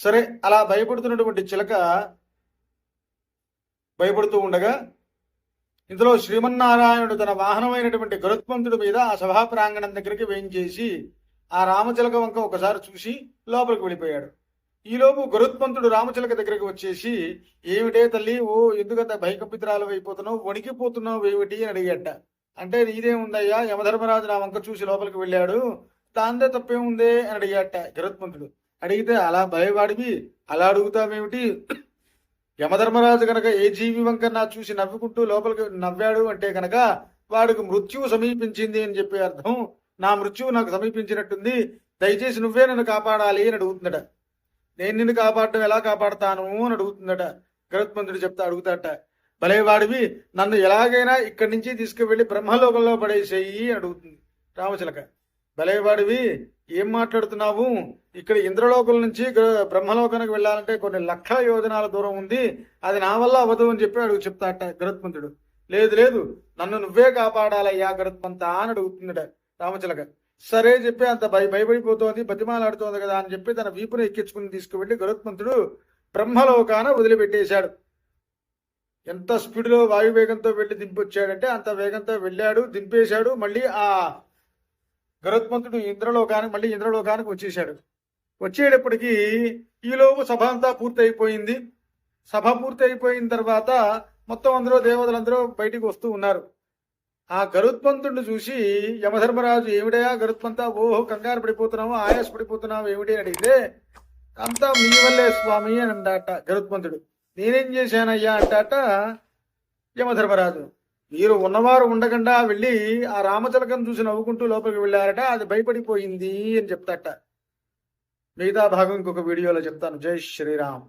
సరే అలా భయపడుతున్నటువంటి చిలక భయపడుతూ ఉండగా ఇందులో శ్రీమన్నారాయణుడు తన వాహనమైనటువంటి గరుత్మంతుడి మీద ఆ సభా ప్రాంగణం దగ్గరికి వేయించేసి ఆ రామచిలక వంక ఒకసారి చూసి లోపలికి వెళ్ళిపోయాడు. ఈలోపు గరుత్మంతుడు రామచిలక దగ్గరికి వచ్చేసి ఏమిటే తల్లి ఓ ఎందుకంత భయకపిత్రాలు అయిపోతున్నావు? వణికిపోతున్నావు ఏమిటి? అని అడిగట. అంటే నీదేముందయ్యా యమధర్మరాజు నా వంక చూసి లోపలికి వెళ్ళాడు. దాందే తప్పేముందే? అని అడిగాట గరుత్మంతుడు. అడిగితే అలా భయపడివి అలా అడుగుతామేమిటి యమధర్మరాజు కనుక ఏ జీవి వంక నా చూసి నవ్వుకుంటూ లోపలికి నవ్వాడు అంటే కనుక వాడికి మృత్యువు సమీపించింది అని చెప్పే అర్థం. నా మృత్యువు నాకు సమీపించినట్టుంది. దయచేసి నువ్వే నన్ను కాపాడాలి అని అడుగుతుందట. నేను నిన్ను కాపాడటం ఎలా కాపాడతాను అని అడుగుతుందట. గరుత్మంతుడు చెప్తా అడుగుతాట. భలే వాడివి నన్ను ఎలాగైనా ఇక్కడి నుంచి తీసుకువెళ్ళి బ్రహ్మలోకంలో పడేసేయి అని అడుగుతుంది రామచిలక. భలేవాడివి ఏం మాట్లాడుతున్నావు? ఇక్కడ ఇంద్రలోకం నుంచి బ్రహ్మలోకానికి వెళ్ళాలంటే కొన్ని లక్ష యోజనాల దూరం ఉంది. అది నా వల్ల అవ్వదు అని చెప్పి అడుగు చెప్తాట గరుత్మంతుడు. లేదు లేదు. నన్ను నువ్వే కాపాడాలయ్యా గరుత్మంత అని అడుగుతుందట రామచిలక. సరే చెప్పి అంత భయ భయపడిపోతోంది బతిమాలాడుతోంది కదా అని చెప్పి తన వీపును ఎక్కించుకుని తీసుకువెళ్ళి గరుత్మంతుడు బ్రహ్మలోకాన వదిలిపెట్టేశాడు. ఎంత స్పీడ్లో వాయువేగంతో వెళ్ళి దింపొచ్చాడంటే అంత వేగంతో వెళ్ళాడు దింపేశాడు. మళ్ళీ ఆ గరుత్మంతుడు ఇంద్రలోకానికి మళ్ళీ ఇంద్రలోకానికి వచ్చేసాడు వచ్చేటప్పటికీ ఈలోపు సభ అంతా పూర్తి అయిపోయింది సభ పూర్తి అయిపోయిన తర్వాత మొత్తం అందరూ దేవతలందరూ బయటికి వస్తూ ఉన్నారు. ఆ గరుత్మంతుడిని చూసి యమధర్మరాజు ఏమిడయా గరుత్మంతా? ఓహో కంగారు పడిపోతున్నావు? ఆయాస పడిపోతున్నావు ఏమిటి? అని అడిగితే అంతా మీ వల్లే స్వామి అని అంటాట గరుత్మంతుడు. నేనేం చేశానయ్యా? అంటాట యమధర్మరాజు. మీరు ఉన్నవారు ఉండకుండా వెళ్ళి ఆ రామచలకం చూసి నవ్వుకుంటూ లోపలికి వెళ్ళారట అది భయపడిపోయింది అని చెప్తాట మిగతా భాగం ఇంకొక వీడియోలో చెప్తాను. జై శ్రీరామ్.